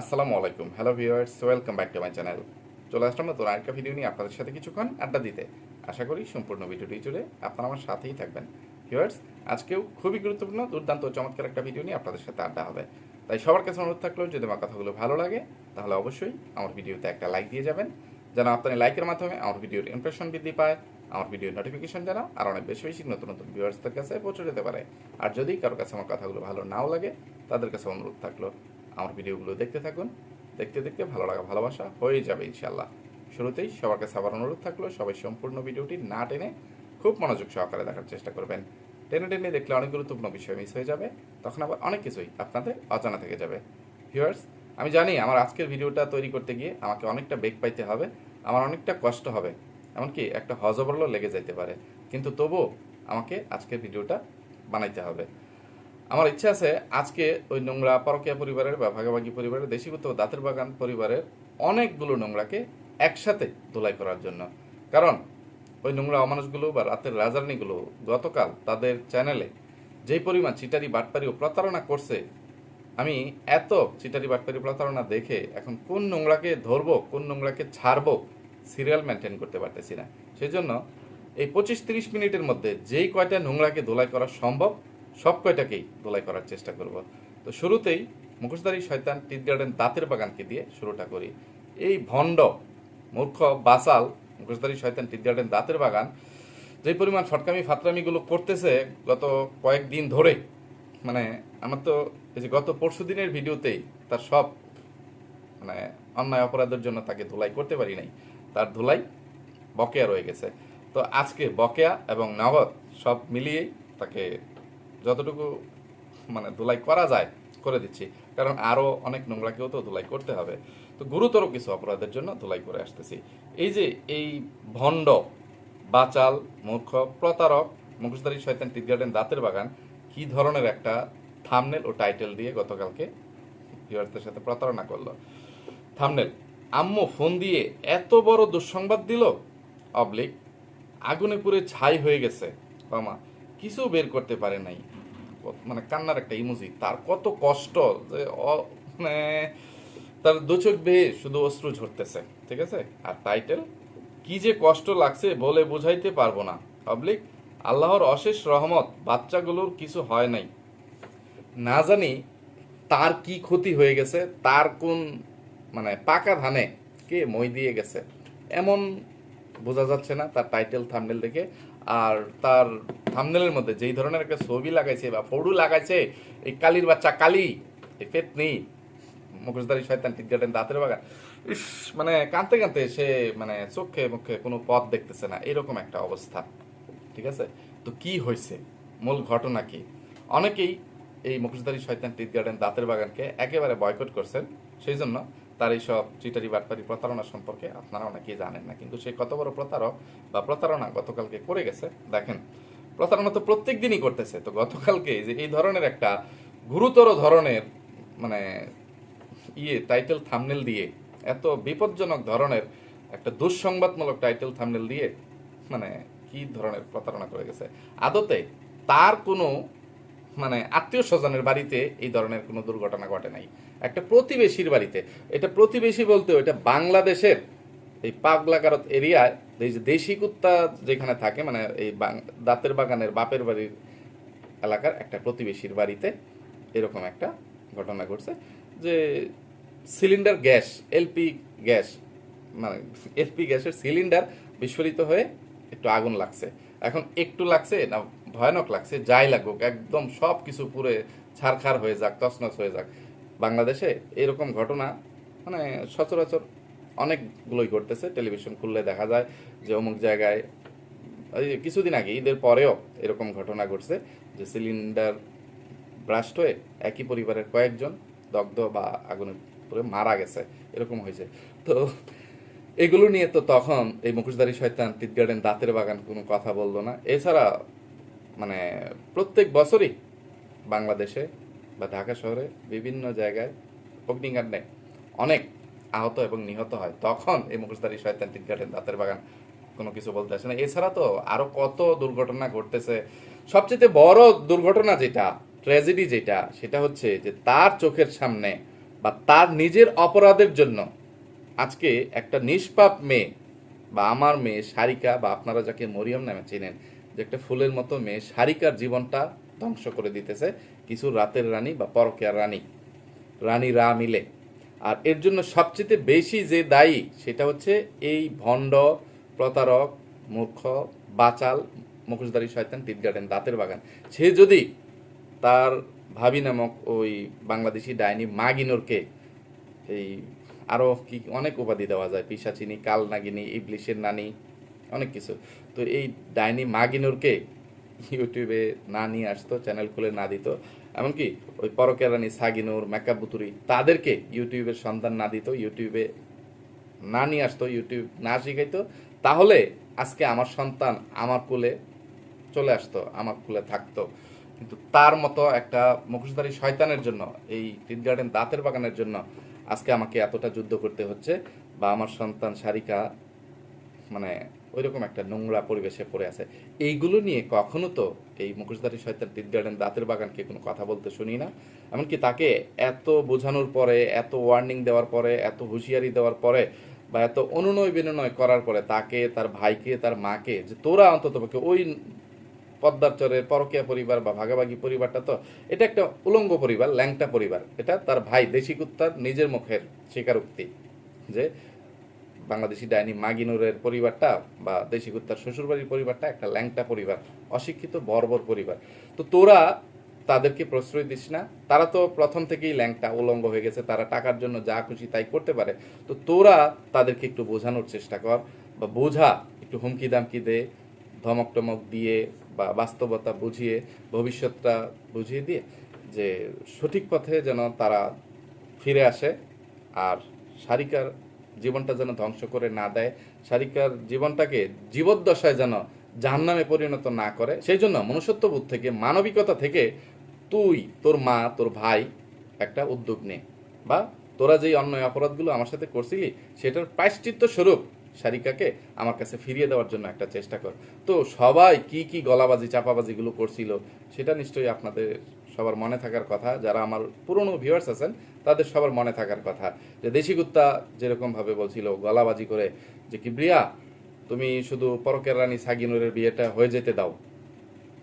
আসসালামু আলাইকুম। Hello viewers welcome back to my channel চলে আসলাম নতুন আরেকটা ভিডিও নিয়ে আপনাদের সাথে কিছুক্ষণ আড্ডা দিতে। আশা করি সম্পূর্ণ ভিডিওটি জুড়ে আপনারা আমার সাথেই থাকবেন। ভিউয়ার্স আজকেও খুবই গুরুত্বপূর্ণ, দুর্দান্ত চমৎকার একটা ভিডিও নিয়ে আপনাদের সাথে আড্ডা হবে। তাই সবার কাছে অনুরোধ থাকল, যদি আমার কথাগুলো ভালো লাগে, তাহলে অবশ্যই আমার ভিডিওতে একটা লাইক দিয়ে যাবেন। যেন আপনার লাইকের মাধ্যমে আমার ভিডিওর ইমপ্রেশন বৃদ্ধি পায়, আমার ভিডিওর নোটিফিকেশন যেন আর অনেক বেশি বেশি নতুন নতুন ভিউয়ার্সদের কাছে পৌঁছে যেতে পারে। আর যদি কারও কাছে আমার কথাগুলো ভালো নাও লাগে, তাদের কাছে অনুরোধ থাকল আমার ভিডিওগুলো দেখতে থাকুন। দেখতে দেখতে ভালো লাগা, ভালোবাসা হয়ে যাবে ইনশাল্লাহ শুরুতেই সবার কাছে আবার অনুরোধ থাকল, সবাই সম্পূর্ণ ভিডিওটি না টেনে খুব মনোযোগ সহকারে দেখার চেষ্টা করবেন। টেনে টেনে দেখলে অনেক গুরুত্বপূর্ণ বিষয় মিস হয়ে যাবে, তখন আবার অনেক কিছুই আপনাদের অজানা থেকে যাবে। ভিউয়ার্স আমি জানি আমার আজকের ভিডিওটা তৈরি করতে গিয়ে আমাকে অনেকটা বেগ পাইতে হবে, আমার অনেকটা কষ্ট হবে, এমনকি একটা হজবরলও লেগে যাইতে পারে। কিন্তু তবুও আমাকে আজকের ভিডিওটা বানাইতে হবে। আমার ইচ্ছা আছে আজকে ওই নোংরা পরকীয়া পরিবারের বা ভাগাভাগি পরিবারের দেশীভূত দাঁতের বাগান পরিবারের অনেকগুলো নোংরাকে একসাথে ধোলাই করার জন্য। কারণ ওই নোংরা অমানুষগুলো বা রাতের রাজারানিগুলো গতকাল তাদের চ্যানেলে যেই পরিমাণ চিটারি বাটপারি ও প্রতারণা করছে, আমি এত চিটারি বাটপারি প্রতারণা দেখে এখন কোন নোংরাকে ধরবো, কোন নোংরাকে ছাড়বো সিরিয়াল মেনটেন করতে পারতেছি না। সেই জন্য এই পঁচিশ তিরিশ মিনিটের মধ্যে যেই কয়টা নোংরাকে ধোলাই করা সম্ভব সব কয়টাকেই ধোলাই করার চেষ্টা করব। তো শুরুতেই মুখোশধারী শয়তান টিট গার্ডেন দাঁতের বাগানকে দিয়ে শুরুটা করি। এই ভণ্ড, মূর্খ বাসাল মুখোশধারী শয়তান টিট গার্ডেন দাঁতের বাগান যে পরিমাণ ফটকামি ফাতরামিগুলো করতেছে গত কয়েকদিন ধরে মানে আমার তো এই যে গত পরশু দিনের ভিডিওতেই তার সব মানে অন্যায় অপরাধের জন্য তাকে ধুলাই করতে পারি নাই। তার ধুলাই বকেয়া রয়ে গেছে। তো আজকে বকেয়া এবং নগদ সব মিলিয়েই তাকে যতটুকু মানে ধুলাই করা যায়, করে দিচ্ছি। কারণ আরও অনেক নোংরাকেও তো ধুলাই করতে হবে। তো গুরুতর কিছু অপরাধের জন্য ধুলাই করে আসতেছি। এই যে এই ভণ্ড, বাচাল, মূর্খ, প্রতারক, মুখোশধারী শয়তান, টিট গার্ডেন, দাঁতের বাগান, কি ধরনের একটা থামনেল ও টাইটেল দিয়ে গতকালকে ভিউয়ারদের সাথে প্রতারণা করল। থামনেল, আম্মু ফোন দিয়ে এত বড় দুঃসংবাদ দিল। অবলিক, আগুনে পুড়ে ছাই হয়ে গেছে। মামা কিছু বের করতে পারে নাই। মানে কান্নার একটা ইমোজি তার কত কষ্ট যে মানে তার দু চোখ বেয়ে শুধু অশ্রু ঝরতেছে, ঠিক আছে? আর টাইটেল কি যে কষ্ট লাগছে বলে বোঝাইতে পারব না। পাবলিক আল্লাহর অশেষ রহমত, বাচ্চাগুলোর কিছু হয় নাই। না জানি তার কি ক্ষতি হয়ে গেছে, তার কোন মানে পাকা ধানে কে মই দিয়ে গেছে। এমন বোঝা যাচ্ছে না তার টাইটেল থামনেল দেখে। আর তার থামনেলের মধ্যে যেই ধরনের একটা ছবি লাগাইছে বা ফড়ু লাগাইছে, এই কালির বাচ্চা কালি, এই পেতনি, মুখোশধারী শয়তান টিট গার্ডেন দাঁতের বাগান, ইস মানে কাঁদতে কাঁদতে সে মানে চোখে মুখে কোনো পথ দেখতেছে না, এরকম একটা অবস্থা, ঠিক আছে? তো কি হয়েছে? মূল ঘটনা কি? অনেকেই এই মুখোশধারী শয়তান টিট গার্ডেন দাঁতের বাগানকে একেবারে বয়কট করছেন সেই জন্য তার এই সব চিটারি বাটপারি প্রতারণা সম্পর্কে আপনারা অনেকেই জানেন না, কিন্তু সে কত বড় প্রতারক বা প্রতারণা গতকালকে করে গেছে, দেখেন। প্রতারণা তো প্রত্যেক দিনই করতেছে, তো গতকালকে যে এই ধরনের একটা গুরুতর ধরনের মানে ইয়ে টাইটেল থামনেল দিয়ে, এত বিপজ্জনক ধরনের একটা দুঃসংবাদমূলক টাইটেল থামনেল দিয়ে মানে কি ধরনের প্রতারণা করে গেছে? আদতে তার কোনো মানে আত্মীয় স্বজনের বাড়িতে এই ধরনের কোনো দুর্ঘটনা ঘটে নাই। একটা প্রতিবেশীর বাড়িতে। এটা প্রতিবেশী বলতে এটা বাংলাদেশের এই পাগলাকারত এরিয়ায় এই যে দেশি কুত্তা যেখানে থাকে মানে এই দাঁতের বাগানের বাপের বাড়ির এলাকার একটা প্রতিবেশীর বাড়িতে এরকম একটা ঘটনা ঘটছে যে সিলিন্ডার গ্যাস, এলপি গ্যাস মানে এলপি গ্যাসের সিলিন্ডার বিস্ফোরিত হয়ে একটু আগুন লাগছে। এখন একটু লাগছে, না ভয়ানক লাগছে, যাই লাগুক, একদম সব কিছু পুরে ছারখার হয়ে যাক, তছনছ হয়ে যাক। বাংলাদেশে এরকম ঘটনা মানে সচরাচর অনেকগুলোই ঘটতেছে, টেলিভিশন খুললে দেখা যায় যে অমুক জায়গায় কিছুদিন আগে, ঈদের পরেও এরকম ঘটনা ঘটছে যে সিলিন্ডার ব্রাস্ট হয়ে একই পরিবারের কয়েকজন দগ্ধ বা আগুনে পুড়ে মারা গেছে, এরকম হয়েছে। তো এগুলো নিয়ে তো তখন এই মুখোশধারী শয়তান টিট গার্ডেন দাঁতের বাগান কোনো কথা বলল না। এছাড়া মানে প্রত্যেক বছরই বাংলাদেশে বা ঢাকা শহরে বিভিন্ন জায়গায় অগ্নিকাণ্ডে অনেক আহত এবং নিহত হয়। তখন এই মুখোশধারী শয়তান টিট দাঁতের বাগান কোনো কিছু বলতে আসে না। এছাড়া তো আরও কত দুর্ঘটনা ঘটতেছে। সবচেয়ে বড় দুর্ঘটনা যেটা ট্র্যাজেডি যেটা, সেটা হচ্ছে যে তার চোখের সামনে বা তার নিজের অপরাধের জন্য আজকে একটা নিষ্পাপ মেয়ে বা আমার মেয়ে সারিকা বা আপনারা যাকে মরিয়ম নামে চেনেন যে একটা ফুলের মতো মেয়ে সারিকার জীবনটা ধ্বংস করে দিতেছে কিছু রাতের রানী বা পরকেয়ার রানী রানী রা মিলে। আর এর জন্য সবচেয়ে বেশি যে দায়ী সেটা হচ্ছে এই ভণ্ড, প্রতারক, মূর্খ, বাচাল, মুখোশধারী শয়তান, টিট গার্ডেন, দাঁতের বাগান। সে যদি তার ভাবি নামক ওই বাংলাদেশি ডাইনি মাগিনোরকে এই আরও কি অনেক উপাধি দেওয়া যায়, পিসাচিনি কাল নাগিনী ইবলিশের নানি অনেক কিছু। তো এই ডাইনি মাগিনুরকে ইউটিউবে না নিয়ে আসতো চ্যানেল খুলে না দিত। এমনকি ওই পরকের রানী সাগিনুর মেকআপ বুতুরি তাদেরকে ইউটিউবের সন্ধান না দিত, ইউটিউবে না নিয়ে আসতো, ইউটিউব না শিখাইতো। তাহলে আজকে আমার সন্তান আমার কোলে চলে আসতো, আমার কোলে থাকতো। কিন্তু তার মতো একটা মুখোশধারী শয়তানের জন্য, এই টিট গার্ডেন দাঁতের বাগানের জন্য আজকে আমাকে এতটা যুদ্ধ করতে হচ্ছে বা আমার সন্তান সারিকা মানে ওইরকম একটা নোংরা পরিবেশে পড়ে আছে। এইগুলো নিয়ে কখনো তো এই মুখোশধারী শয়তান গার্ডেন দাঁতের বাগানকে কোনো কথা বলতে শুনি না। এমনকি তাকে এত বোঝানোর পরে, এত ওয়ার্নিং দেওয়ার পরে, এত হুঁশিয়ারি দেওয়ার পরে বা এত অনুনয় বিনয় করার পরে তাকে, তার ভাইকে, তার মাকে, যে তোরা অন্তত পক্ষে ওই পদ্মার চরের পরকিয়া পরিবার বা ভাগাভাগি পরিবারটা তো, এটা একটা উলঙ্গ পরিবার, ল্যাংটা পরিবার। এটা তার ভাই দেশি কুত্তার নিজের মুখের স্বীকারোক্তি যে বাংলাদেশি ডাইনি মাগিনুরের পরিবারটা বা দেশি কুত্তার শ্বশুরবাড়ির পরিবারটা একটা ল্যাংটা পরিবার, অশিক্ষিত, বর্বর পরিবার। তো তোরা তাদেরকে প্রশ্রয় দিস না। তারা তো প্রথম থেকেই ল্যাংটা, উলঙ্গ হয়ে গেছে। তারা টাকার জন্য যা খুশি তাই করতে পারে। তো তোরা তাদেরকে একটু বোঝানোর চেষ্টা কর বা বোঝা, একটু হুমকি দামকি দে, ধমক টমক দিয়ে বা বাস্তবতা বুঝিয়ে, ভবিষ্যৎটা বুঝিয়ে দিয়ে যে সঠিক পথে যেন তারা ফিরে আসে। আর সারিকার জীবনটা যেন ধ্বংস করে না দেয় সারিকার জীবনটাকে জীবদ্দশায় যেন জাহান্নামে পরিণত না করে, সেই জন্য মনুষ্যত্ববোধ থেকে, মানবিকতা থেকে তুই, তোর মা, তোর ভাই একটা উদ্যোগ নে। বা তোরা যেই অন্যায় অপরাধগুলো আমার সাথে করছিলি, সেটার প্রায়শ্চিত্ত স্বরূপ সারিকাকে আমার কাছে ফিরিয়ে দেওয়ার জন্য একটা চেষ্টা কর। তো সবাই কি কি গলাবাজি, চাপাবাজিগুলো করছিল, সেটা নিশ্চয়ই আপনাদের সবার মনে থাকার কথা, যারা আমার পুরনো ভিউয়ার্স আছেন, তাদের সবার মনে থাকার কথা। যে দেশি কুত্তা যেরকম ভাবে বলছিল, গলাবাজি করে, যে কি ব্রিয়া তুমি শুধু পরকের রানী সাগিনুরের বিয়েটা হয়ে যেতে দাও।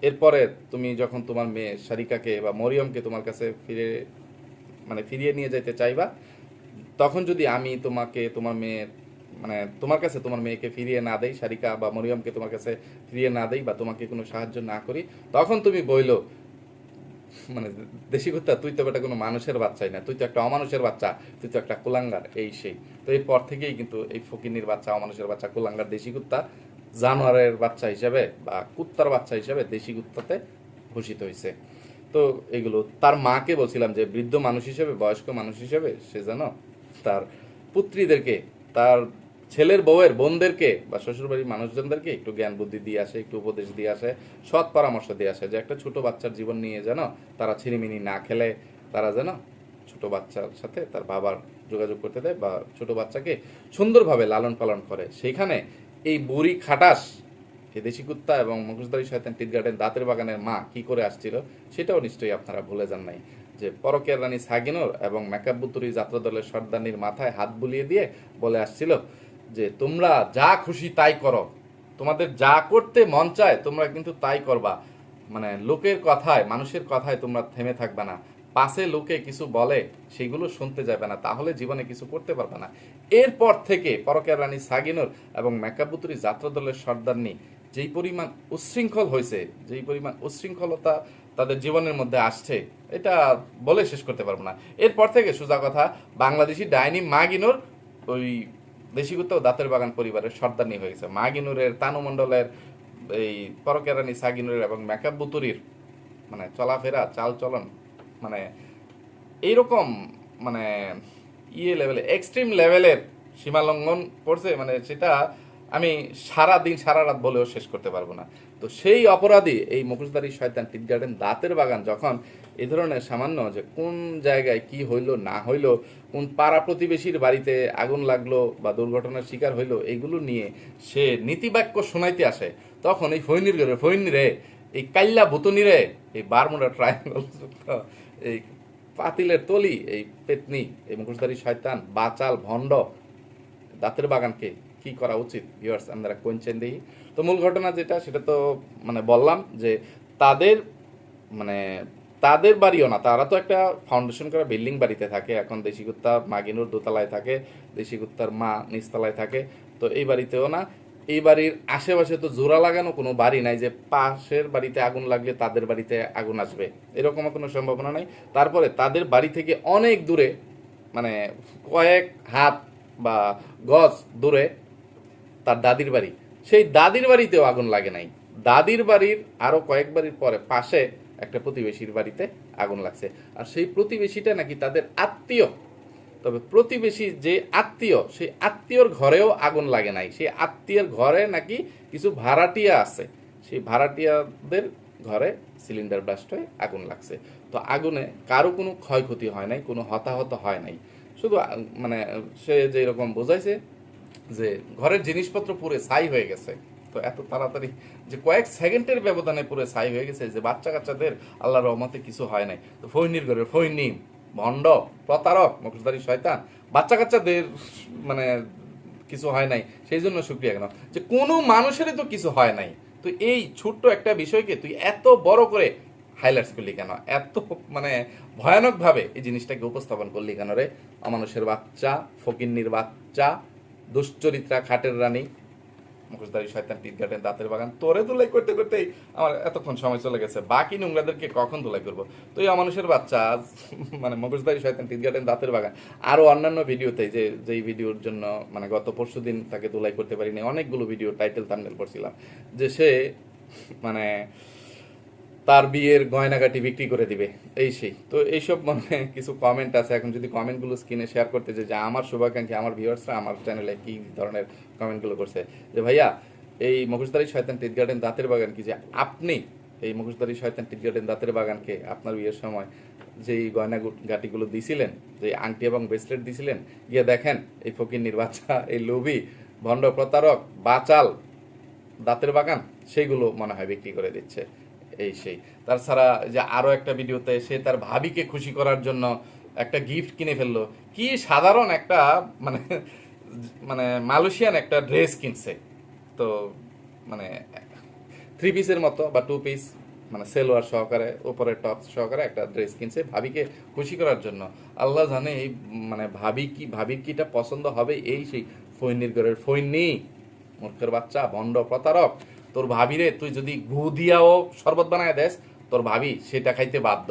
এরপরে তুমি যখন তোমার মেয়ে সারিকাকে বা মরিয়মকে তোমার কাছে ফিরে মানে ফিরিয়ে নিয়ে যেতে চাইবা, তখন যদি আমি তোমাকে, তোমার মেয়ের মানে তোমার কাছে তোমার মেয়েকে ফিরিয়ে না দেই, সারিকা বা মরিয়মকে তোমার কাছে ফিরিয়ে না দেই বা তোমাকে কোনো সাহায্য না করি, তখন তুমি বইলো মানে দেশি কুত্তা, তুই তো একটা কোনো মানুষের বাচ্চাই না। তুই তো একটা অমানুষের বাচ্চা, তুই তো একটা কুলাঙ্গার, এই সেই। তো এরপর থেকেই কিন্তু এই ফকিনির বাচ্চা, অমানুষের বাচ্চা, কুলাঙ্গার দেশি কুত্তা জানোয়ারের বাচ্চা হিসেবে বা কুত্তার বাচ্চা হিসেবে দেশি কুত্তাতে ভূষিত হয়েছে তো এগুলো, তার মাকে বলছিলাম যে বৃদ্ধ মানুষ হিসেবে, বয়স্ক মানুষ হিসেবে সে যেন তার পুত্রীদেরকে, তার ছেলের বউয়ের বোনদেরকে বা শ্বশুরবাড়ির মানুষজনদেরকে একটু জ্ঞান বুদ্ধি দিয়ে আসে, একটু উপদেশ দিয়ে আসে, সৎ পরামর্শ দিয়ে আসে যে একটা ছোট বাচ্চার জীবন নিয়ে যেন তারা ছিনিমিনি না খেলে, তারা যেন ছোট বাচ্চার সাথে তার বাবার যোগাযোগ করতে দেয় বা ছোট বাচ্চাকে সুন্দরভাবে লালন পালন করে। সেইখানে এই বুড়ি খাটাস এই দেশি কুত্তা এবং মুখোশধারী শয়তান টিট গার্ডেন দাঁতের বাগানের মা কি করে আসছিল, সেটাও নিশ্চয়ই আপনারা ভুলে যান নাই। যে পরকের রানী সাগিনোর এবং মেকআপ বুতুরি যাত্রা দলের সর্দানির মাথায় হাত বুলিয়ে দিয়ে বলে আসছিল যে তোমরা যা খুশি তাই করো। তোমাদের যা করতে মন চায়, তোমরা কিন্তু তাই করবা। মানে লোকের কথায়, মানুষের কথায় তোমরা থেমে থাকবে না। পাশে লোকে কিছু বলে, সেগুলো শুনতে যাবে না। তাহলে জীবনে কিছু করতে পারবে না। এরপর থেকে পরকের রানী সাগিনুর এবং মেকাবুতুরি যাত্রা দলের সর্দারনি যেই পরিমাণ উচ্ছৃঙ্খল হয়েছে, যেই পরিমাণ উচ্ছৃঙ্খলতা তাদের জীবনের মধ্যে আসছে, এটা বলে শেষ করতে পারব না। এরপর থেকে সোজা কথা, বাংলাদেশি ডাইনি মাগিনুর ওই দেশি কুত্তা দাঁতের বাগান পরিবারের সর্দারনি হয়েছে। মাগিনুরের, তানুমণ্ডলের, এই পরকেরানি, সাগিনুরের এবং মেকআপ বুতুরির মানে চলাফেরা চাল চলন মানে এইরকম মানে ইয়ে লেভেলে এক্সট্রিম লেভেলের সীমালঙ্ঘন করছে মানে সেটা আমি সারা দিন সারা রাত বলেও শেষ করতে পারব না। তো সেই অপরাধী এই মুখোশধারী শয়তান টিট গার্ডেন দাঁতের বাগান যখন এই ধরনের সামান্য যে কোন জায়গায় কি হইল, না হইল, কোন পাড়া প্রতিবেশীর বাড়িতে আগুন লাগল বা দুর্ঘটনার শিকার হইল, এগুলো নিয়ে সে নীতিবাক্য শোনাইতে আসে। তখন এই ফৈনির ঘরে ফৈনি রে, এই কাল্লা ভুতনি রে, এই বারমুডা ট্রায়াঙ্গল এই পাতিলের তলি, এই পেতনি, এই মুখোশধারী শয়তান, বাচাল, ভণ্ড, দাঁতের বাগানকে কি করা উচিত? ভিউয়ার্স আমরা কোনচেন দেখি? তো মূল ঘটনা যেটা, সেটা তো মানে বললাম যে তাদের মানে তাদের বাড়িও না, তারা তো একটা ফাউন্ডেশন করা বিল্ডিং বাড়িতে থাকে। এখন দেশি কুত্তা মাগিনুর দোতলায় থাকে, দেশি কুত্তার মা নিচতলায় থাকে, তো এই বাড়িতেও না। এই বাড়ির আশেপাশে তো জোড়া লাগানো কোনো বাড়ি নাই যে পাশের বাড়িতে আগুন লাগলে তাদের বাড়িতে আগুন আসবে। এরকম কোনো সম্ভাবনা নাই। তারপরে তাদের বাড়ি থেকে অনেক দূরে মানে কয়েক হাত বা গজ দূরে তার দাদির বাড়ি। সেই দাদির বাড়িতেও আগুন লাগে নাই। দাদির বাড়ির আরও কয়েক বাড়ির পরে, পাশে একটা প্রতিবেশীর বাড়িতে আগুন লাগছে। আর সেই প্রতিবেশীটা নাকি তাদের আত্মীয়। তবে প্রতিবেশী যে আত্মীয়, সেই আত্মীয়র ঘরেও আগুন লাগে নাই। সেই আত্মীয়র ঘরে নাকি কিছু ভাড়াটিয়া আছে। সেই ভাড়াটিয়াদের ঘরে সিলিন্ডার ব্লাস্ট হয়ে আগুন লাগছে। তো আগুনে কারও কোনো ক্ষয়ক্ষতি হয় নাই, কোনো হতাহত হয় নাই। শুধু মানে সে যে এরকম বোঝাইছে যে ঘরের জিনিসপত্র পুরো ছাই হয়ে গেছে। তো এত তাড়াতাড়ি যে কয়েক সেকেন্ডের ব্যবধানে পুরো ছাই হয়ে গেছে যে বাচ্চা কাচ্চাদের আল্লাহর রহমতে কিছু হয় নাই। তো ফৈনির ঘরের ফৈনি, ভণ্ড, প্রতারক মুখোশধারী শয়তান, বাচ্চা কাচ্চাদের মানে কিছু হয় নাই। সেই জন্য শুক্রিয়া কেন যে কোনো মানুষেরই তো কিছু হয় নাই। তো এই ছোট্ট একটা বিষয়কে তুই এত বড় করে হাইলাইটস করলি কেন? এত মানে ভয়ানকভাবে এই জিনিসটাকে উপস্থাপন করলি কেন রে? অমানুষের বাচ্চা, ফকিন্নির বাচ্চা, দুশ্চরিত্রা, খাটের রানী মুখোশধারী শয়তান টিট গার্ডেন দাঁতের বাগান তোরে ধুলাই করতে করতেই আমার এতক্ষণ সময় চলে গেছে। বাকি নোংরাদেরকে কখন ধুলাই করব? তো এই অমানুষের বাচ্চা মানে মুখোশধারী শয়তান টিট গার্ডেন দাঁতের বাগান। আরও অন্যান্য ভিডিওতে যে, যেই ভিডিওর জন্য মানে গত পরশু দিন তাকে ধুলাই করতে পারিনি, অনেকগুলো ভিডিও টাইটেল থাম্বনেল করছিলাম। যে সে মানে তার বিয়ের গয়নাগাটি বিক্রি করে দিবে। এই সেই। তো এইসব মানে কিছু কমেন্ট আছে। এখন যদি কমেন্টগুলো স্ক্রিনে শেয়ার করতে যে আমার শুভাকাঙ্ক্ষী, আমার ভিউয়ার্সরা আমার চ্যানেলে কি ধরনের কমেন্টগুলো করছে, যে ভাইয়া, এই মুখোশধারী শয়তান টিট গার্ডেন দাঁতের বাগান কি যে আপনি এই মুখোশধারী শয়তান টিট গার্ডেন দাঁতের বাগানকে আপনার বিয়ের সময় যেই গয়না গাটিগুলো দিছিলেন যে আংটি এবং ব্রেসলেট দিছিলেন, গিয়ে দেখেন এই ফকির বাচ্চা এই লোভী, ভণ্ড প্রতারক, বাচাল দাঁতের বাগান, সেইগুলো মনে হয় বিক্রি করে দিচ্ছে। এই সেই। তাছাড়া যে আরও একটা ভিডিওতে সে তার ভাবিকে খুশি করার জন্য একটা গিফট কিনে ফেলল। কি সাধারণ একটা মানে মানে মালয়েশিয়ান একটা ড্রেস কিনছে। তো মানে থ্রি পিসের মতো বা টু পিস মানে সেলোয়ার সহকারে উপরে টপ সহকারে একটা ড্রেস কিনছে ভাবিকে খুশি করার জন্য। আল্লাহ জানে এই মানে ভাবি কি, ভাবির কিটা পছন্দ হবে এই সেই ফৈনির ঘরের ফৈনি মূর্খের বাচ্চা ভণ্ড প্রতারক। তোর ভাবি রে তুই যদি গু দিয়াও শরবত বানায় দেস, তোর ভাবি সেটা খাইতে বাধ্য।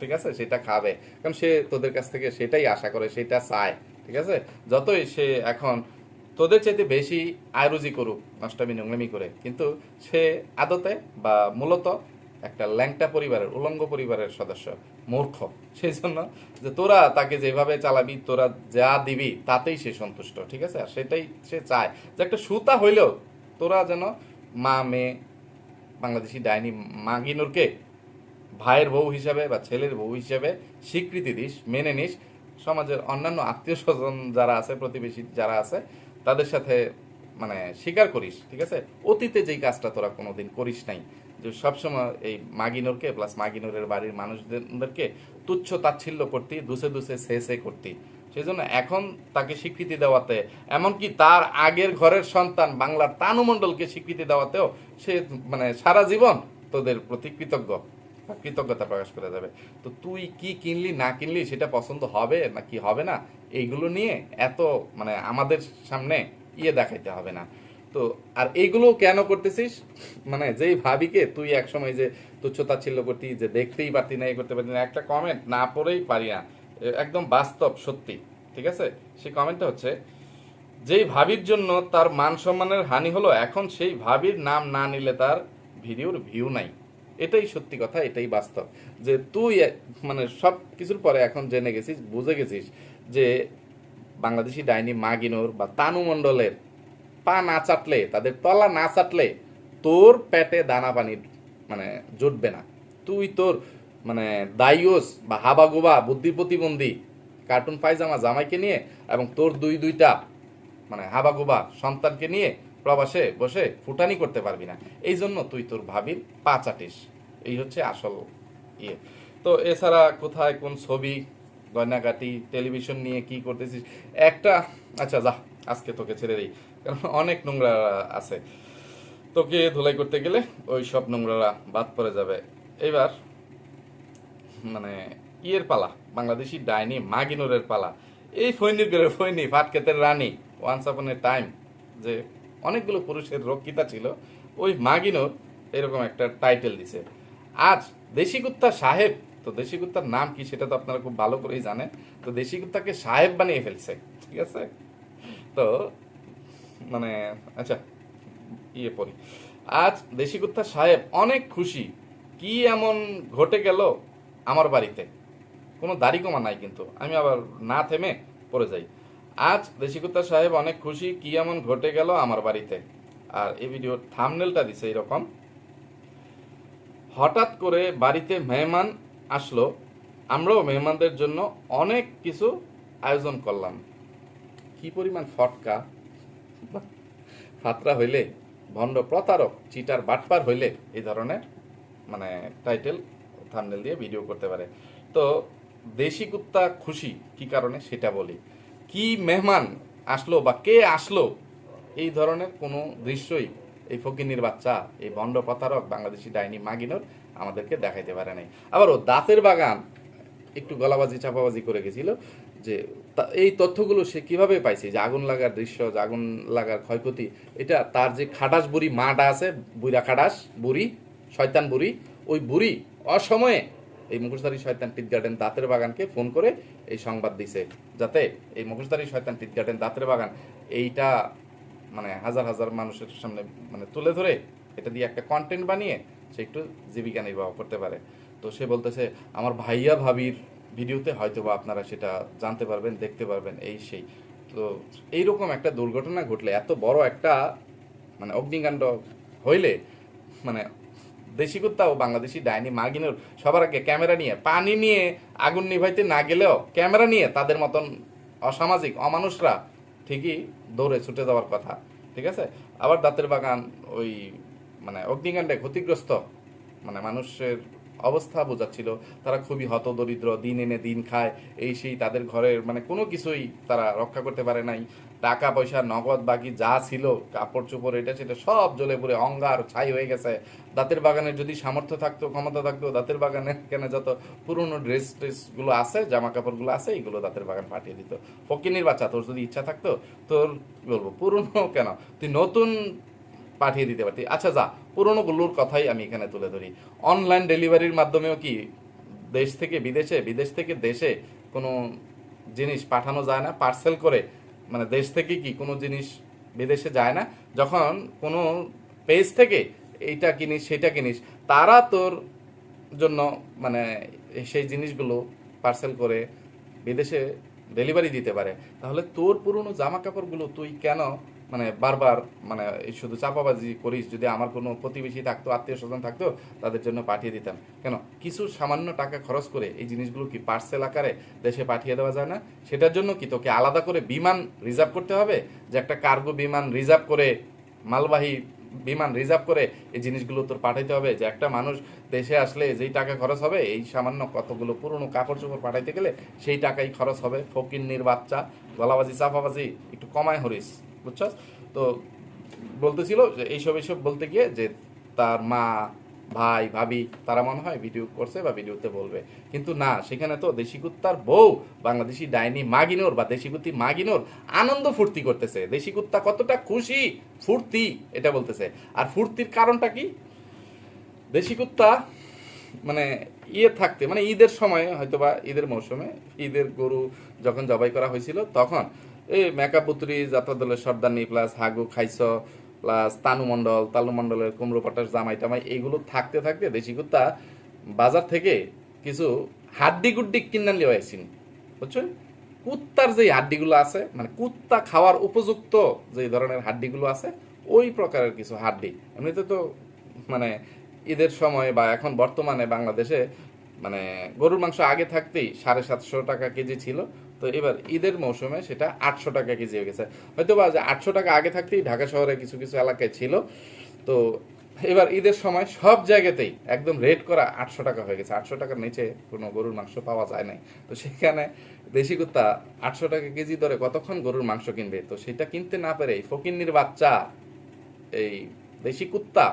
ঠিক আছে? সেটা খাবে। কারণ সে তোদের কাছ থেকে সেটাই আশা করে, সেটা চায়। ঠিক আছে? যতই সে এখন তোদের চাইতে বেশি আয়রুজি করুক, নষ্টামি, নোংরামি করে, কিন্তু সে আদতে বা মূলত একটা ল্যাংটা পরিবারের, উলঙ্গ পরিবারের সদস্য, মূর্খ। সেই জন্য যে তোরা তাকে যেভাবে চালাবি, তোরা যা দিবি, তাতেই সে সন্তুষ্ট। ঠিক আছে? আর সেটাই সে চায়। যে একটা সুতা হইলেও তোরা যেন মা, মেয়ে, বাংলাদেশি ডাইনি মাগিনুরকে ভাইয়ের বউ হিসাবে বা ছেলের বউ হিসাবে স্বীকৃতি দিস, মেনে নিস। সমাজের অন্যান্য আত্মীয় স্বজন যারা আছে, প্রতিবেশী যারা আছে, তাদের সাথে মানে স্বীকার করিস, ঠিক আছে? অতীতে যেই কাজটা তোরা কোনোদিন করিস নাই, যে সবসময় এই মাগিনোরকে প্লাস মাগিনোরের বাড়ির মানুষদেরকে তুচ্ছ তাচ্ছিল্য করতি দুসে দুসে সে সে করতি। সেই জন্য এখন তাকে স্বীকৃতি দেওয়াতে, এমনকি তার আগের ঘরের সন্তান বাংলার তানু মণ্ডলকে স্বীকৃতি দেওয়াতেও সে মানে সারা জীবন তোদের প্রতি কৃতজ্ঞ, কৃতজ্ঞতা প্রকাশ করে যাবে তো তুই কি কিনলি, না কিনলি, সেটা পছন্দ হবে না কি হবে না, এইগুলো নিয়ে এত মানে আমাদের সামনে ইয়ে দেখাইতে হবে না। তো আর এইগুলো কেন করতেছিস? মানে যেই ভাবিকে তুই একসময় যে তুচ্ছতা ছিল করতি, যে দেখতেই পারতি না, এই করতে পারতি না, একটা কমেন্ট না পড়েই পারি না। একদম বাস্তব, সত্যি, ঠিক আছে? সেই কমেন্টটা হচ্ছে, যেই ভাবির জন্য তার মান সম্মানের হানি হলো, এখন সেই ভাবির নাম না নিলে তার ভিডিওর ভিউ নাই। এটাই সত্যি কথা, এটাই বাস্তব। যে তুই মানে সব কিছুর পরে এখন জেনে গেছিস, বুঝে গেছিস যে বাংলাদেশি ডাইনি মাগিনোর বা তানু মণ্ডলের পা না চাটলে, তাদের তলা না চাটলে তোর পেটে দানা পানি মানে জুটবে না। তুই তোর মানে দাইওস বা হাবাগোবা, বুদ্ধি প্রতিবন্ধী, কার্টুন পায়জামা জামাইকে নিয়ে এবং তোর দুই দুইটা মানে হাবাগোবা সন্তানকে নিয়ে প্রবাসে বসে ফুটানি করতে পারবি না। এই জন্য তুই তোর ভাবির পা চাটিস। এই হচ্ছে আসল ইয়ে। তো এছাড়া কোথায় কোন ছবি, গয়নাগাটি, টেলিভিশন নিয়ে কি করতেছিস? একটা আচ্ছা যা, আজকে তোকে ছেড়ে দিই। কারণ অনেক নোংরা আছে। তোকে ধুলাই করতে গেলে ওই সব নোংরারা বাদ পড়ে যাবে। এবার মানে ইয়ের পালা, বাংলাদেশি ডাইনি মাগিনুরের পালা। এই গেলে ফৈনি ফাটকেতের রানী ওয়ান্স আপন এ টাইম যে অনেকগুলো পুরুষের রক্ষিতা ছিল, ওই মাগিনুর এরকম একটা টাইটেল দিছে। আজ দেশি কুত্তা সাহেব, তো দেশি কুত্তার নাম কি সেটা তো আপনারা খুব ভালো করেই জানেন, তো দেশি কুত্তাকে সাহেব বানিয়ে ফেলছে, ঠিক আছে? তো মানে আচ্ছা ইয়ে পড়ি। আজ দেশি কুত্তা সাহেব, অনেক খুশি, কি এমন ঘটে গেল? আমার বাড়িতে। কোনো দাড়ি কমা নাই কিন্তু। আমি আবার না থেমে পড়ে যাই। আজ দেশি কুত্তা সাহেব অনেক খুশি কি এমন ঘটে গেল আমার বাড়িতে। আর এই ভিডিওর থামনেলটা দিছে এরকম। হঠাৎ করে বাড়িতে মেহমান আসলো। আমরাও মেহমানদের জন্য অনেক কিছু আয়োজন করলাম। কি পরিমাণ ফটকা। ফাতরা হইলে, ভণ্ড প্রতারক, চিটার বাটপার হইলে এই ধরনের মানে টাইটেল থামনেল দিয়ে ভিডিও করতে পারে। তো দেশি কুত্তা খুশি, কি কারণে? সেটা বলি। কি মেহমান আসলো বা কে আসলো? এই ধরনের কোনো দৃশ্যই এই ফকিনির বাচ্চা, এই বন্ড প্রতারক বাংলাদেশি ডাইনি মাগিনোর আমাদেরকে দেখাইতে পারে নাই। আবার ও দাঁতের বাগান একটু গলাবাজি, চাপাবাজি করে গেছিল যে এই তথ্যগুলো সে কীভাবে পাইছে? যে আগুন লাগার দৃশ্য, যে আগুন লাগার ক্ষয়ক্ষতি, এটা তার যে খাটাস বুড়ি মাটা আছে, বুড়া খাটাস বুড়ি, শয়তান বুড়ি, ওই বুড়ি অসময়ে এই মুখোশধারী শয়তান টিট গার্ডেন দাঁতের বাগানকে ফোন করে এই সংবাদ দিছে, যাতে এই মুখোশধারী শয়তান টিট গার্ডেন দাঁতের বাগান এইটা মানে হাজার হাজার মানুষের সামনে মানে তুলে ধরে, এটা দিয়ে একটা কন্টেন্ট বানিয়ে সে একটু জীবিকা নির্বাহ করতে পারে। তো সে বলতেছে, আমার ভাইয়া ভাবির ভিডিওতে হয়তো বা আপনারা সেটা জানতে পারবেন, দেখতে পারবেন, এই সেই। তো এইরকম একটা দুর্ঘটনা ঘটলে, এত বড় একটা মানে অগ্নিকাণ্ড হইলে মানে দেশি কুত্তা ও বাংলাদেশি ডাইনি মাগিনুর সবার আগে ক্যামেরা নিয়ে, পানি নিয়ে আগুন নিভাইতে না গেলেও ক্যামেরা নিয়ে তাদের মতন অসামাজিক অমানুষরা ঠিকই দৌড়ে ছুটে যাওয়ার কথা, ঠিক আছে? আবার দাঁতের বাগান, ওই মানে অগ্নিকাণ্ডে ক্ষতিগ্রস্ত মানে মানুষের অবস্থা বোঝাচ্ছিল, তারা খুবই হতদরিদ্র, দিন এনে দিন খায়, এই সেই তাদের ঘরের মানে কোনো কিছুই তারা রক্ষা করতে পারে নাই। টাকা, পয়সা, নগদ, বাকি যা ছিল, কাপড় চোপড় এটা সেটা সব জ্বলে পড়ে, অঙ্গার, ছাই হয়ে গেছে। দাঁতের বাগানের যদি সামর্থ্য থাকতো, ক্ষমতা থাকতো, দাঁতের বাগানে কেন যত পুরনো ড্রেস ট্রেসগুলো আছে, জামা কাপড়গুলো আছে এইগুলো দাঁতের বাগান পাঠিয়ে দিত। ফকিনির বাচ্চা, তোর যদি ইচ্ছা থাকতো, তোর, কি বলব, পুরনো কেন? তুই নতুন পাঠিয়ে দিতে পারতি। আচ্ছা যা পুরনোগুলোর কথাই আমি এখানে তুলে ধরি। অনলাইন ডেলিভারির মাধ্যমেও কি দেশ থেকে বিদেশে, বিদেশ থেকে দেশে কোনো জিনিস পাঠানো যায় না? পার্সেল করে মানে দেশ থেকে কি কোনো জিনিস বিদেশে যায় না? যখন কোনো পেজ থেকে এইটা কিনিস, সেটা কিনিস, তারা তোর জন্য মানে সেই জিনিসগুলো পার্সেল করে বিদেশে ডেলিভারি দিতে পারে। তাহলে তোর পুরনো জামা কাপড়গুলো তুই কেন মানে বারবার মানে শুধু চাপাবাজি করিস, যদি আমার কোনো প্রতিবেশী থাকতো আত্মীয় স্বজন থাকতো, তাদের জন্য পাঠিয়ে দিতাম। কেন? কিছু সামান্য টাকা খরচ করে এই জিনিসগুলো কি পার্সেল আকারে দেশে পাঠিয়ে দেওয়া যায় না? সেটার জন্য কি তোকে আলাদা করে বিমান রিজার্ভ করতে হবে? যে একটা কার্গো বিমান রিজার্ভ করে, মালবাহী বিমান রিজার্ভ করে এই জিনিসগুলো তোর পাঠাইতে হবে? যে একটা মানুষ দেশে আসলে যেই টাকা খরচ হবে, এই সামান্য কতগুলো পুরনো কাপড় চোপড় পাঠাইতে গেলে সেই টাকাই খরচ হবে। ফকিন্নির বাচ্চা, গলাবাজি, চাপাবাজি, একটু কমায় হরিস। বুঝছস? তো বলতেছিল যে এইসব এইসব বলতে গিয়ে যে তার মা, ভাই, ভাবি, তারা মনে হয় ভিডিও করছে বা ভিডিওতে বলবে। কিন্তু না, সেখানে তো দেশি কুত্তার বউ, বাংলাদেশি ডাইনি মাগিনোর বা দেশি কুত্তি মাগিনোর আনন্দ ফুর্তি করতেছে। দেশি কুত্তা কতটা খুশি? ফুর্তি, এটা বলতেছে। আর ফুর্তির কারণটা কি? দেশি কুত্তা মানে ইয়ে থাকতে মানে ঈদের সময় হয়তো বা ঈদের মৌসুমে ঈদের গরু যখন জবাই করা হয়েছিল, তখন এই মেকাপুত্রী যাত্রা দলের সর্দানি প্লাস হাগু খাইস প্লাস তানু মণ্ডল, তালু কুমড়ো, পটাশ, জামাই টামাই এইগুলো থাকতে থাকতে দেশি কুত্তা বাজার থেকে কিছু হাড্ডি গুড্ডি কিনে নিয়ে আসছেন বুঝছেন কুত্তার যে হাড্ডিগুলো আছে মানে কুত্তা খাওয়ার উপযুক্ত যে ধরনের হাড্ডিগুলো আছে, ওই প্রকারের কিছু হাড্ডি। এমনিতে তো মানে ঈদের সময় বা এখন বর্তমানে বাংলাদেশে মানে গরুর মাংস আগে থাকতেই সাড়ে সাতশো টাকা কেজি ছিল তো এবার ঈদের মৌসুমে সেটা আটশো টাকা কেজি হয়ে গেছে। হয়তো বা আটশো টাকা আগে থাকতেই ঢাকা শহরে কিছু কিছু এলাকায় ছিল। তো এবার ঈদের সময় সব জায়গাতেই একদম রেট করা আটশো টাকা হয়ে গেছে। আটশো টাকার নিচে কোনো গরুর মাংস পাওয়া যায় নাই। তো সেখানে দেশি কুত্তা আটশো টাকা কেজি দরে কতক্ষণ গরুর মাংস কিনবে? তো সেটা কিনতে না পেরে ফকিন্নির বাচ্চা, এই দেশি কুত্তা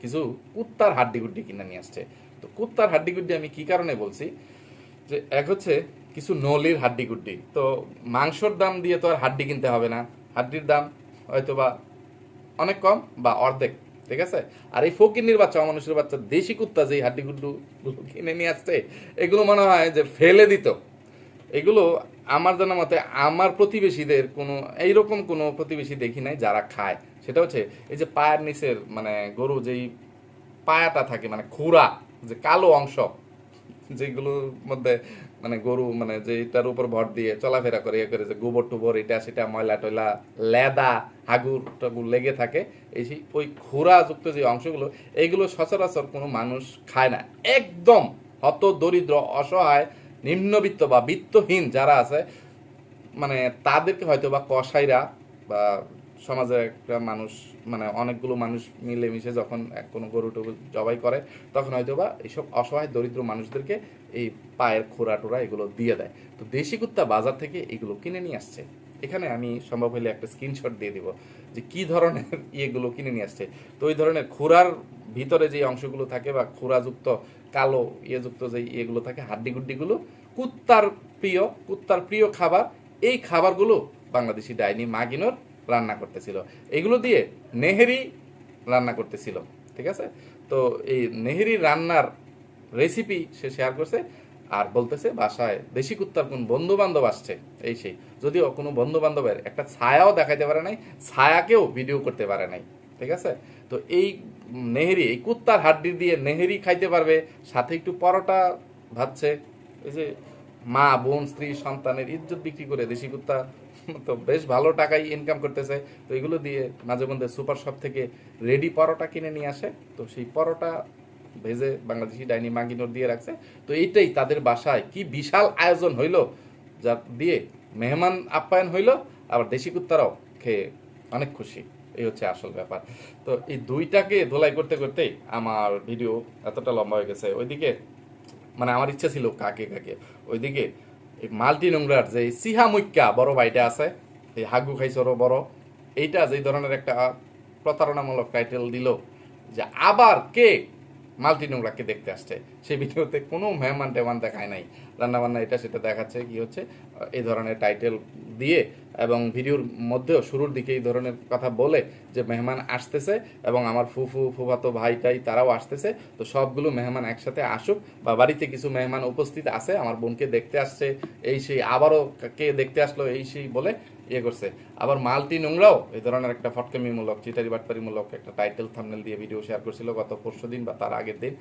কিছু কুত্তার হাড্ডি গুড্ডি কিনে নিয়ে আসছে। তো কুত্তার হাড্ডি গুড্ডি আমি কি কারণে বলছি? যে এক হচ্ছে কিছু নলির হাড্ডি গুড্ডি তো মাংসর দাম দিয়ে তো আর হাড্ডি কিনতে হবে না। হাড্ডির দাম হয়তো বা অনেক কম বা অর্ধেক, ঠিক আছে? আর এই ফকিন্নির বাচ্চা, অমানুষের বাচ্চা, দেশি কুত্তা যেই হাড্ডি গুড্ডু কিনে নিয়ে আসছে, এগুলো মনে হয় যে ফেলে দিত। এগুলো আমার জানা মতে আমার প্রতিবেশীদের কোনো, এইরকম কোনো প্রতিবেশী দেখি নাই যারা খায়। সেটা হচ্ছে এই যে পায়ের নিচের মানে গরু যেই পায়াটা থাকে মানে খুরা যে কালো অংশ যেগুলোর মধ্যে মানে গরু মানে যে এটার উপর ভর দিয়ে চলাফেরা করে ইয়ে করে যে গোবর টুবর, এটা সেটা, ময়লা টয়লা, লেদা হাগুর টাগুর লেগে থাকে। এই সেই ওই খুরা যুক্ত যে অংশগুলো, এইগুলো সচরাচর কোনো মানুষ খায় না। একদম হত দরিদ্র, অসহায়, নিম্নবিত্ত বা বিত্তহীন যারা আছে মানে তাদেরকে হয়তো বা কসাইরা বা সমাজের একটা মানুষ মানে অনেকগুলো মানুষ মিলেমিশে যখন এক কোনো গরু টরু জবাই করে, তখন হয়তো বা এইসব অসহায় দরিদ্র মানুষদেরকে এই পায়ের খোরা টোরা এগুলো দিয়ে দেয়। তো দেশি কুত্তা বাজার থেকে এগুলো কিনে নিয়ে আসছে। এখানে আমি সম্ভব হলে একটা স্ক্রিনশট দিয়ে দিব যে কি ধরনের ইয়েগুলো কিনে নিয়ে আসছে। তো ওই ধরনের খুরার ভিতরে যে অংশগুলো থাকে বা খুরাযুক্ত কালো ইয়েযুক্ত যে ইয়েগুলো থাকে হাড্ডি গুড্ডিগুলো কুত্তার প্রিয় কুত্তার প্রিয় খাবার, এই খাবারগুলো বাংলাদেশি ডাইনি মাগিনোর রান্না করতেছিল। এগুলো দিয়ে নেহেরি রান্না করতেছিল, ঠিক আছে? তো এই নেহেরি রান্নার রেসিপি সে শেয়ার করছে আর বলতেছে, বাসায় দেশি কুত্তার কোন বন্ধু বান্ধব আসছে? এই সেই। যদিও কোনো বন্ধু বান্ধবের একটা ছায়াও দেখাইতে পারে নাই, ছায়াকেও ভিডিও করতে পারে নাই, ঠিক আছে? তো এই নেহেরি, এই কুত্তার হাড্ডি দিয়ে নেহেরি খাইতে পারবে, সাথে একটু পরোটা ভাবছে এই যে মা, বোন, স্ত্রী, সন্তানের ইজ্জত বিক্রি করে দেশি কুত্তা তো বেশ ভালো টাকাই ইনকাম করতেছে। তো এগুলো দিয়ে মাঝে মধ্যে সুপার শপ থেকে রেডি পরোটা কিনে নিয়ে আসে। তো সেই পরোটা ভেজে বাংলাদেশি ডাইনি মাগিনোর দিয়ে রাখছে। তো এইটাই তাদের বাসায়। কি বিশাল আয়োজন হইল, যা দিয়ে মেহমান আপ্যায়ন হইল, আবার দেশি কুত্তারাও খেয়ে অনেক খুশি। এই হচ্ছে আসল ব্যাপার। তো এই দুইটাকে ধোলাই করতে করতেই আমার ভিডিও এতটা লম্বা হয়ে গেছে। ওইদিকে মানে আমার ইচ্ছা ছিল কাকে কাকে। ওইদিকে এই মাল্টি নোংরার যে সিহা মুইক্কা বড় ভাইটা আছে, এই হাগু খাইছরও বড়, এইটা যেই ধরনের একটা প্রতারণামূলক টাইটেল দিল যে আবার কে মাল্টি নোংরাকে দেখতে আসছে। সেই ভিডিওতে কোনো মেহমান টেহমান দেখায় নাই। রান্নাবান্না এটা সেটা দেখাচ্ছে কি হচ্ছে, এই ধরনের টাইটেল দিয়ে এবং ভিডিওর মধ্যেও শুরুর দিকে এই ধরনের কথা বলে যে মেহমান আসতেছে এবং আমার ফুফু, ফুফাতো ভাইটাই তারাও আসতেছে। তো সবগুলো মেহমান একসাথে আসুক বা বাড়িতে কিছু মেহমান উপস্থিত আছে, আমার বোনকে দেখতে আসছে, এই সেই আবারও কে দেখতে আসলো, এই সেই বলে ইয়ে করছে। আবার মাল্টি নোংরাও এই ধরনের একটা ফটকামিমূলক, চিটারি বাটপারিমূলক একটা টাইটেল থামনেল দিয়ে ভিডিও শেয়ার করছিল গত পরশু দিন বা তার আগের দিন,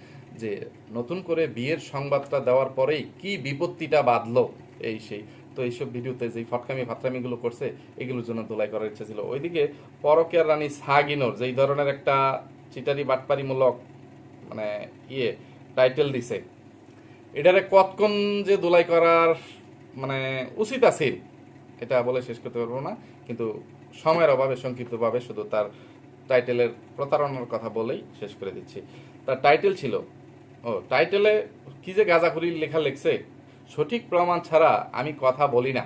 যে নতুন করে বিয়ের সংবাদটা দেওয়ার পরেই কি বিপত্তিটা বাঁধলো এই সেই তো এইসব ভিডিওতে যে ফটকামি ফাতরামিগুলো করছে, এগুলোর জন্য দোলাই করার ইচ্ছা ছিল। ওইদিকে পরকের রানী সাগিনোর যেই ধরনের একটা চিটারি বাটপারিমূলক মানে ইয়ে টাইটেল দিছে, এটারে কতক্ষণ যে দোলাই করার মানে উচিত আছে, এটা বলে শেষ করতে পারব না। কিন্তু সময়ের অভাবে, সংক্ষিপ্তভাবে শুধু তার টাইটেলের প্রতারণার কথা বলেই শেষ করে দিচ্ছি। তার টাইটেল ছিল, ও টাইটেলে কি যে গাঁজাখুরির লেখা লিখছে সঠিক প্রমাণ ছাড়া আমি কথা বলি না।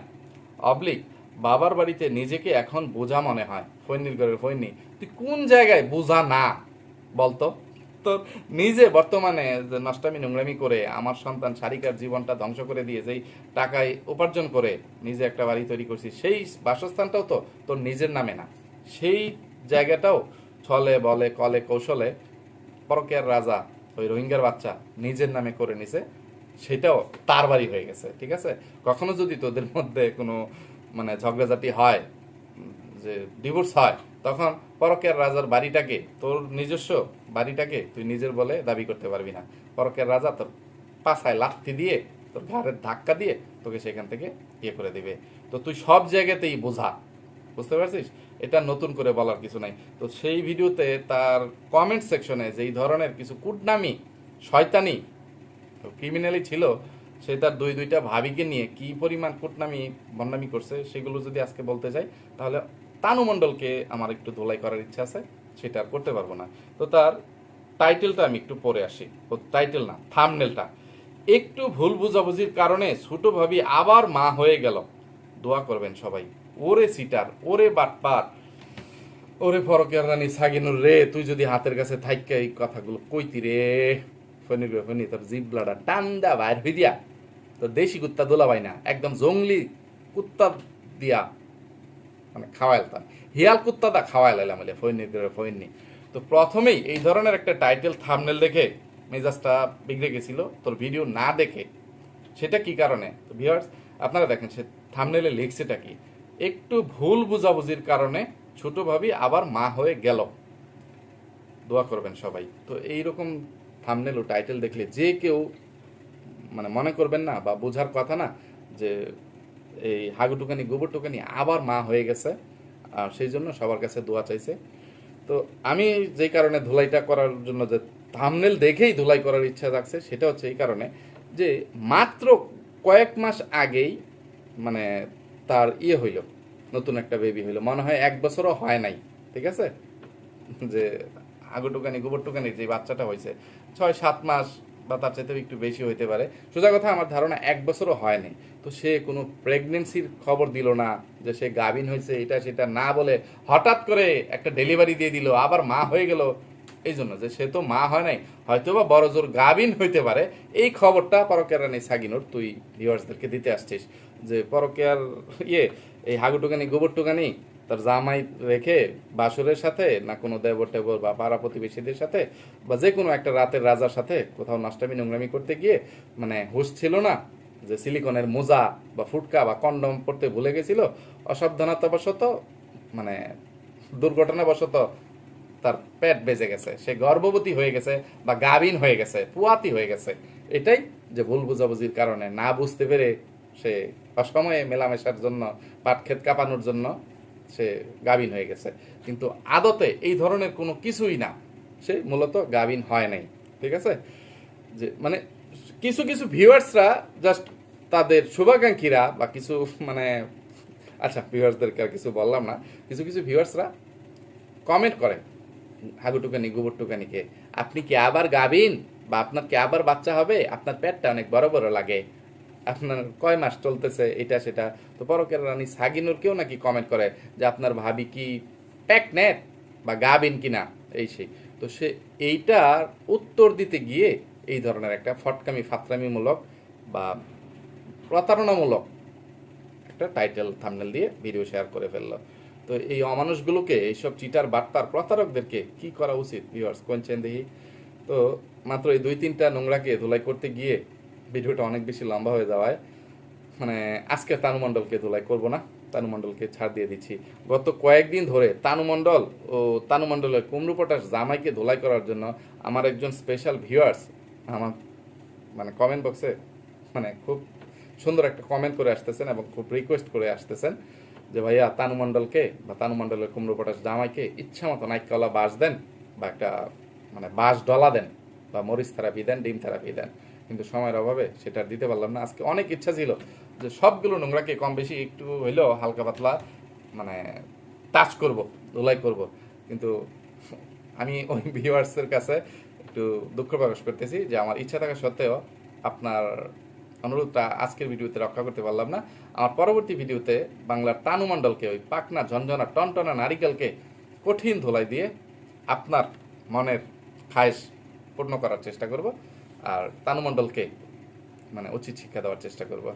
অবলিক, বাবার বাড়িতে নিজেকে এখন বোঝা মনে হয়। ফৈনির ঘরের ফৈনি, তুই কোন জায়গায় বোঝা না? বলতো তো নিজে বর্তমানে যে নষ্টামি নোংরামি করে আমার সন্তান সারিকার জীবনটা ধ্বংস করে দিয়ে যেই টাকায় উপার্জন করে নিজে একটা বাড়ি তৈরি করছি সেই বাসস্থানটাও তো তোর নিজের নামে না। সেই জায়গাটাও ছলে, বলে, কলে, কৌশলে পরকের রাজা, ওই রোহিঙ্গার বাচ্চা নিজের নামে করে নিছে। সেটাও তার বাড়ি হয়ে গেছে, ঠিক আছে? কখনো যদি তোদের মধ্যে কোনো মানে ঝগড়াঝাটি হয়, যে ডিভোর্স হয়, তখন পরকের রাজার বাড়িটাকে, তোর নিজস্ব বাড়িটাকে তুই নিজের বলে দাবি করতে পারবি না। পরকের রাজা তোর পাছায় লাথি দিয়ে, তোর ঘাড়ের ধাক্কা দিয়ে তোকে সেখান থেকে ইয়ে করে দিবে। তো তুই সব জায়গাতেই বোঝা, বুঝতে পারছিস? এটা নতুন করে বলার কিছু নাই। তো সেই ভিডিওতে তার কমেন্ট সেকশনে যেই ধরনের কিছু কুটনামি, শয়তানি ক্রিমিনালি ছিল, সে তার দুই দুইটা ভাবিকে নিয়ে কি পরিমাণ কুটনামি বন্নামি করছে সেগুলো যদি আজকে বলতে যাই, তাহলে তানু মণ্ডলকে আমার একটু ধোলাই করার ইচ্ছা আছে, সেটা আর করতে পারব না। তো তার টাইটেলটা আমি একটু পরে আসি। ও টাইটেল না থামনেলটা একটু ভুল বুঝাবুঝির কারণে ছোটো ভাবি আবার মা হয়ে গেল। দোয়া করবেন সবাই। ওরে সিটার, ওরে বাটপার, ওরে ফরকের রানী সাগিনুর রে, তুই যদি হাতের কাছে থাইকা এই কথাগুলো কইতি রে। ফনি ফনি তোর জিবলাটা টান্দা বাইর হই দিয়া। তোর দেশি কুত্তা দোলাবাই না, একদম জঙ্গলি কুত্তা দিয়া মানে খাওয়াইলতাম হিয়াল কুত্তা কুত্তাটা খাওয়াইলাম বলে ফৈনি ফৈনি তো প্রথমেই এই ধরনের একটা টাইটেল থামনেল দেখে মেজাজটা বিগড়ে গেছিল। তোর ভিডিও না দেখে, সেটা কি কারণে? তো ভিউয়ার্স আপনারা দেখেন সে থামনেলে লিখছেটা কি? একটু ভুল বুঝাবুঝির কারণে ছোট ভাবি আবার মা হয়ে গেল। দোয়া করবেন সবাই। তো এইরকম থামনেল ও টাইটেল দেখলে যে কেউ মানে মনে করবেন না বা বোঝার কথা না যে এই হাগুটুকানি, গোবরটুকানি আবার মা হয়ে গেছে। আর সেই জন্য সবার কাছে দোয়া চাইছে। তো আমি যেই কারণে ধুলাইটা করার জন্য যে থামনেল দেখেই ধুলাই করার ইচ্ছা থাকছে সেটা হচ্ছে এই কারণে যে মাত্র কয়েক মাস আগেই মানে তার ইয়ে হইল, নতুন একটা বেবি হইল। মনে হয় এক বছরও হয় নাই, ঠিক আছে? যে আগুটুকানি গোবরটুকানি যে বাচ্চাটা হয়েছে। ছয়, সাত মাস বা তার চাইতেও একটু বেশি হইতে পারে। সোজা কথা, আমার ধারণা এক বছরও হয়নি তো সে কোনো প্রেগনেন্সির খবর দিল না যে সে গাভিন হয়েছে, এটা সেটা না বলে হঠাৎ করে একটা ডেলিভারি দিয়ে দিল, আবার মা হয়ে গেল। এই জন্য যে সে তো মা হয় নাই হয়তো বা বড় জোর গাভিন হইতে পারে। এই খবরটা পরকের রানী সাগিনুর, তুই ভিউয়ার্সদেরকে দিতে আসছিস যে পরকেয়ার ইয়ে এই হাগুটুকানি, গোবরটুকানি তার জামাই রেখে বাসুরের সাথে না কোনো দেবর টেবর বা পাড়া প্রতিবেশীদের সাথে বা যে কোনো একটা রাতের রাজার সাথে কোথাও নষ্টামি নোংরামি করতে গিয়ে মানে হুশ ছিল না যে সিলিকনের মোজা বা ফুটকা বা কন্ডম পড়তে ভুলে গেছিল, অসাবধানতাবশত মানে দুর্ঘটনাবশত তার পেট বেজে গেছে। সে গর্ভবতী হয়ে গেছে বা গাভিন হয়ে গেছে, পুয়াতি হয়ে গেছে। এটাই যে ভুল বুঝাবুঝির কারণে না বুঝতে পেরে সে অসময়ে মেলামেশার জন্য, পাটক্ষেত কাঁপানোর জন্য সে গাভিন হয়ে গেছে। কিন্তু আদতে এই ধরনের কোনো কিছুই না। সে মূলত গাভিন হয় নাই। ঠিক আছে? যে মানে কিছু কিছু ভিউয়ার্সরা জাস্ট তাদের শুভাকাঙ্ক্ষীরা বা কিছু মানে আচ্ছা ভিউয়ার্সদেরকে আর কিছু বললাম না। কিছু কিছু ভিউয়ার্সরা কমেন্ট করে হাগুটুকানি, গোবরটুকানিকে, আপনি কি আবার গাবিন বা আপনার কি আবার বাচ্চা হবে? আপনার পেটটা অনেক বড় বড় লাগে। আপনার কয় মাস চলতেছে এটা, সেটা? তো পরকের রানী সাগিনুর কেউ নাকি কমেন্ট করে যে আপনার ভাবি কি প্যাকনেট বা গাবিন কিনা? এই সেই। তো সে এইটার উত্তর দিতে গিয়ে এই ধরনের একটা ফটকামি, ফাতরামিমূলক বা প্রতারণামূলক একটা টাইটেল থামনেল দিয়ে ভিডিও শেয়ার করে ফেলল। তো এই অমানুষগুলোকে, এইসব চিটার বার্তার প্রতারকদেরকে কি করা উচিত ভিউয়ার্স কোনছেন দেখি? তো মাত্র এই দুই তিনটা নোংরাকে ধুলাই করতে গিয়ে ভিডিওটা অনেক বেশি লম্বা হয়ে যাওয়ায় মানে আজকে তানু মণ্ডলকে ধুলাই করব না তানু মণ্ডলকে ছাড় দিয়ে দিচ্ছি। গত কয়েকদিন ধরে তানু মণ্ডল ও তানু মণ্ডলের কুমড়ু পটাশ জামাইকে ধুলাই করার জন্য আমার একজন স্পেশাল ভিউয়ার্স আমার মানে কমেন্ট বক্সে মানে খুব সুন্দর একটা কমেন্ট করে আসতেছেন এবং খুব রিকোয়েস্ট করে আসতেছেন যে ভাইয়া তানু মণ্ডলকে বা তানু মণ্ডলের কুমড়ো পটাশ জামাইকে ইচ্ছা মতো নাইকলা বাস দেন বা একটা মানে বাস ডলা দেন বা মরিচ থেরাপি দেন, ডিম থেরাপি দেন। কিন্তু সময়ের অভাবে সেটা দিতে পারলাম না। আজকে অনেক ইচ্ছা ছিল যে সবগুলো নোংরাকে কম বেশি একটু হইলেও হালকা পাতলা মানে টাচ করব, ধুলাই করব। কিন্তু আমি ওই ভিউয়ার্সের কাছে একটু দুঃখ প্রকাশ করতেছি যে আমার ইচ্ছা থাকা সত্ত্বেও আপনার অনুরোধটা আজকের ভিডিওতে রক্ষা করতে পারলাম না। আমার পরবর্তী ভিডিওতে বাংলার তানু মণ্ডলকে, ওই পাকনা ঝনঝনা টনটনা নারিকেলকে কঠিন ধোলাই দিয়ে আপনার মনের খায়েশ পূর্ণ করার চেষ্টা করব। আর তানুমণ্ডলকে মানে উচিত শিক্ষা দেওয়ার চেষ্টা করব।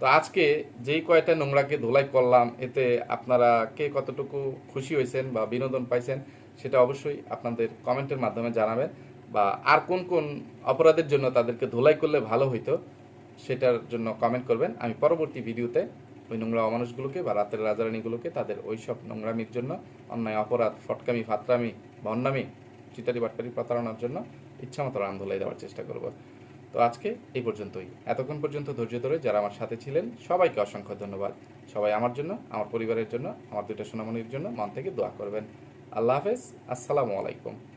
তো আজকে যেই কয়টা নোংরাকে ধোলাই করলাম, এতে আপনারা কে কতটুকু খুশি হয়েছেন বা বিনোদন পাইছেন সেটা অবশ্যই আপনাদের কমেন্টের মাধ্যমে জানাবেন বা আর কোন কোন অপরাধের জন্য তাদেরকে ধোলাই করলে ভালো হইতো সেটার জন্য কমেন্ট করবেন। আমি পরবর্তী ভিডিওতে ওই নোংরা অমানুষগুলোকে বা রাতের রাজারানীগুলোকে তাদের ওই সব নোংরামির জন্য, অন্যায়, অপরাধ, ফটকামি, ফাতরামি বা অন্যামি চিটারি বাটকারি প্রতারণার জন্য ইচ্ছামতো রান ধোলাই দেওয়ার চেষ্টা করব। তো আজকে এই পর্যন্তই। এতক্ষণ পর্যন্ত ধৈর্য ধরে যারা আমার সাথে ছিলেন, সবাইকে অসংখ্য ধন্যবাদ। সবাই আমার জন্য, আমার পরিবারের জন্য, আমার দুইটা সোনামণির জন্য মন থেকে দোয়া করবেন। আল্লাহ হাফেজ, আসসালামু আলাইকুম।